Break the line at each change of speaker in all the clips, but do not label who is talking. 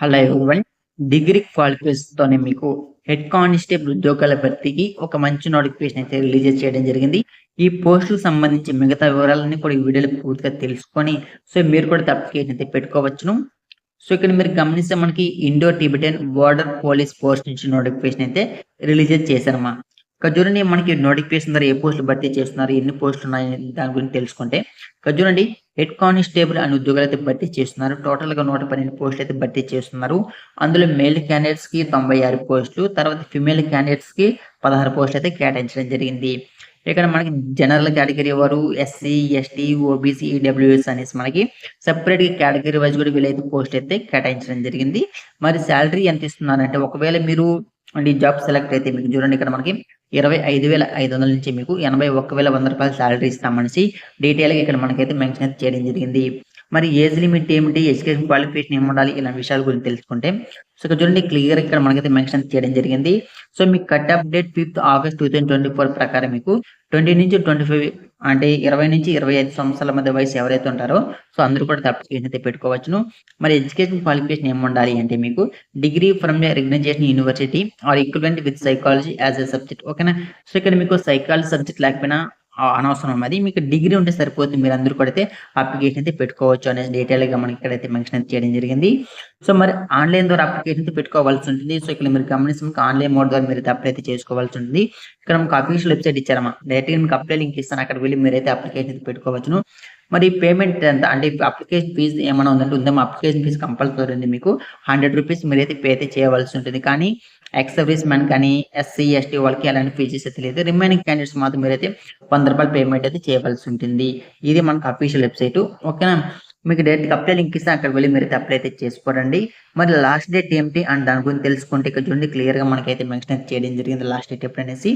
Hello everyone. Degree క్వాలిఫికేషన్తోనే మీకు head constable ఉద్యోగాల భర్తీకి ఒక మంచి నోటిఫికేషన్ అయితే రిలీజ్ చేయడం జరిగింది. ఈ పోస్టులకు సంబంధించి మిగతా వివరాలన్నీ కూడా ఈ వీడియోలో పూర్తిగా తెలుసుకొని సో మీరు కూడా అప్లికేషన్ అయితే పెట్టుకోవచ్చును. సో ఇక్కడ మీరు గమనిస్తే మనకి Indo Tibetan border police post నుంచి నోటిఫికేషన్ అయితే రిలీజ్ చేశారమ్మా. ఇక్కడ చూడండి మనకి నోటిఫికేషన్ ద్వారా ఏ పోస్టులు భర్తీ చేస్తున్నారు ఎన్ని పోస్టులు ఉన్నాయి దాని గురించి తెలుసుకుంటే ఇక్కడ చూడండి హెడ్ కానిస్టేబుల్ అనే ఉద్యోగాలు అయితే భర్తీ చేస్తున్నారు. టోటల్గా నూట పన్నెండు పోస్టులు అయితే భర్తీ చేస్తున్నారు. అందులో మేల్ క్యాండిడేట్స్కి తొంభై ఆరు పోస్టులు తర్వాత ఫిమేల్ క్యాండిడేట్స్కి పదహారు పోస్టులు అయితే కేటాయించడం జరిగింది. ఇక్కడ మనకి జనరల్ కేటగిరీ వారు ఎస్సీ ఎస్టీ ఓబీసీ ఈడబ్ల్యూఎస్ అనేసి మనకి సెపరేట్ కేటగిరీ వైజ్ కూడా వీళ్ళైతే పోస్ట్ అయితే కేటాయించడం జరిగింది. మరి శాలరీ ఎంత ఇస్తున్నారంటే ఒకవేళ మీరు ఈ జాబ్ సెలెక్ట్ అయితే మీకు చూడండి ఇక్కడ మనకి ఇరవై ఐదు వేల ఐదు వందల నుంచి మీకు ఎనభై ఒక్క వేల వంద రూపాయల శాలరీ ఇస్తామనేసి డీటెయిల్గా ఇక్కడ మనకైతే మెన్షన్ అయితే చేయడం జరిగింది. మరి ఏజ్ లిమిట్ ఏమిటి ఎడ్యుకేషన్ క్వాలిఫికేషన్ ఏమి ఉండాలి ఇలాంటి విషయాల గురించి తెలుసుకుంటే సో ఇక్కడ చూడండి క్లియర్ ఇక్కడ మనకైతే మెన్షన్ చేయడం జరిగింది. సో మీకు cut off date fifth August two thousand twenty four ప్రకారం మీకు ట్వంటీ నుంచి ట్వంటీ ఫైవ్ అంటే ఇరవై నుంచి ఇరవై ఐదు సంవత్సరాల మధ్య వయసు ఎవరైతే ఉంటారో సో అందరూ కూడా అప్లికేషన్ అయితే పెట్టుకోవచ్చును. మరి ఎడ్యుకేషన్ క్వాలిఫికేషన్ ఏమి ఉండాలి అంటే మీకు degree from recognisation university or equivalent with psychology as a subject ఓకేనా? సో ఇక్కడ మీకు సైకాలజీ సబ్జెక్ట్ లేకపోయినా అనవసరం. అది మీకు డిగ్రీ ఉంటే సరిపోతుంది. మీరు అందరూ కూడా అయితే అప్లికేషన్ అయితే పెట్టుకోవచ్చు అనేది డీటెయిల్గా మనకి ఇక్కడైతే మెన్షన్ చేయడం జరిగింది. సో మరి ఆన్లైన్ ద్వారా అప్లికేషన్ అయితే పెట్టుకోవాల్సి ఉంటుంది. సో ఇక్కడ మీరు గమనిస్తే మీకు ఆన్లైన్ మోడ్ ద్వారా మీరు అప్లై అయితే చేసుకోవాల్సి ఉంటుంది. ఇక్కడ మనకు అఫీషియల్ వెబ్సైట్ ఇచ్చారమ్మా. డైరెక్ట్గా మీకు అప్లై లింక్ ఇస్తాను. అక్కడ వెళ్ళి మీరైతే అప్లికేషన్ అయితే పెట్టుకోవచ్చును. మరి పేమెంట్ ఎంత? అంటే అప్లికేషన్ ఫీజు ఏమైనా ఉందంటే ఉందా అప్లికేషన్ ఫీజు కంపల్సరీ ఉంది మీకు. హండ్రెడ్ రూపీస్ మీరైతే పే అయితే చేయవలసి ఉంటుంది. కానీ ఎక్స్ సర్వీస్ మ్యాన్ కానీ ఎస్సీ ఎస్టీ వాళ్ళకి అలాంటి ఫీజెస్ అయితే లేదు రిమైనింగ్ క్యాండిడేట్స్ మాత్రం మీరైతే వంద రూపాయలు పేమెంట్ అయితే చేయవలసి ఉంటుంది. ఇది మనకు అఫీషియల్ వెబ్సైట్ ఓకేనా మీకు డైరెక్ట్ అప్లై లింక్ ఇస్తే అక్కడ వెళ్ళి మీరు అప్లై అయితే చేసుకోరండి. మరి లాస్ట్ డేట్ ఏంటి అండ్ దాని గురించి తెలుసుకుంటే ఇక్కడ చూడండి క్లియర్గా మనకైతే మెన్షన్ చేయడం జరిగింది లాస్ట్ డేట్ ఎప్పుడు అనేసి.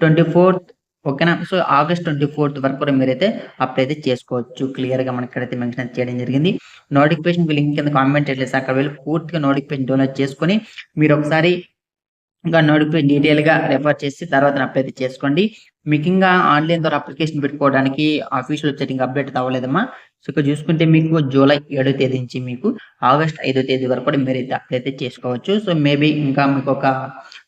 ట్వంటీ ఫోర్త్ ఓకేనా సో ఆగస్ట్ ట్వంటీ ఫోర్త్ వరకు కూడా మీరైతే అప్లై అయితే చేసుకోవచ్చు. క్లియర్గా మనకి ఇక్కడైతే మెన్షన్ చేయడం జరిగింది. నోటిఫికేషన్ లింక్ కింద కామెంట్ చేసి అక్కడ వెళ్ళి పూర్తిగా నోటిఫికేషన్ డౌన్లోడ్ చేసుకొని మీరు ఒకసారి ఇంకా నోటిఫికేషన్ డీటెయిల్గా రెఫర్ చేసి తర్వాత అప్లై పేరు చేసుకోండి. మీకు ఇంకా ఆన్లైన్ ద్వారా అప్లికేషన్ పెట్టుకోవడానికి ఆఫీషియల్ వెబ్సైట్ ఇంకా అప్డేట్ అవ్వలేదమ్మా. సో ఇక్కడ చూసుకుంటే మీకు జూలై ఏడో తేదీ నుంచి మీకు ఆగస్ట్ ఐదో తేదీ వరకు కూడా మీరు అయితే అప్లై అయితే చేసుకోవచ్చు. సో మేబీ ఇంకా మీకు ఒక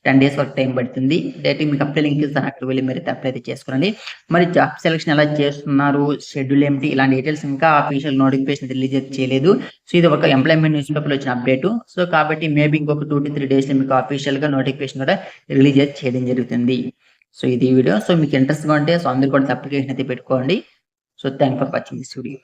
టెన్ డేస్ వరకు టైం పడుతుంది. డైరెక్ట్ మీకు అప్లై లింక్ ఇస్తాను. అక్కడ వెళ్ళి మీరు అయితే అప్లై అయితే చేసుకోండి. మరి జాబ్ సెలెక్షన్ ఎలా చేస్తున్నారు? షెడ్యూల్ ఏమిటి? ఇలాంటి డీటెయిల్స్ ఇంకా అఫీషియల్ నోటిఫికేషన్ రిలీజ్ చేయలేదు. సో ఇది ఒక ఎంప్లాయ్మెంట్ న్యూస్ పేపర్ వచ్చిన అప్డేట్ సో కాబట్టి మేబీ ఇంకొక టూ టు త్రీ డేస్లో మీకు ఆఫీషియల్గా నోటిఫికేషన్ కూడా రిలీజ్ చేయడం జరుగుతుంది. సో ఇది వీడియో సో మీకు ఇంట్రెస్ట్గా ఉంటే సో అందరు కూడా అప్లికేషన్ అయితే పెట్టుకోండి. So thank for watching this video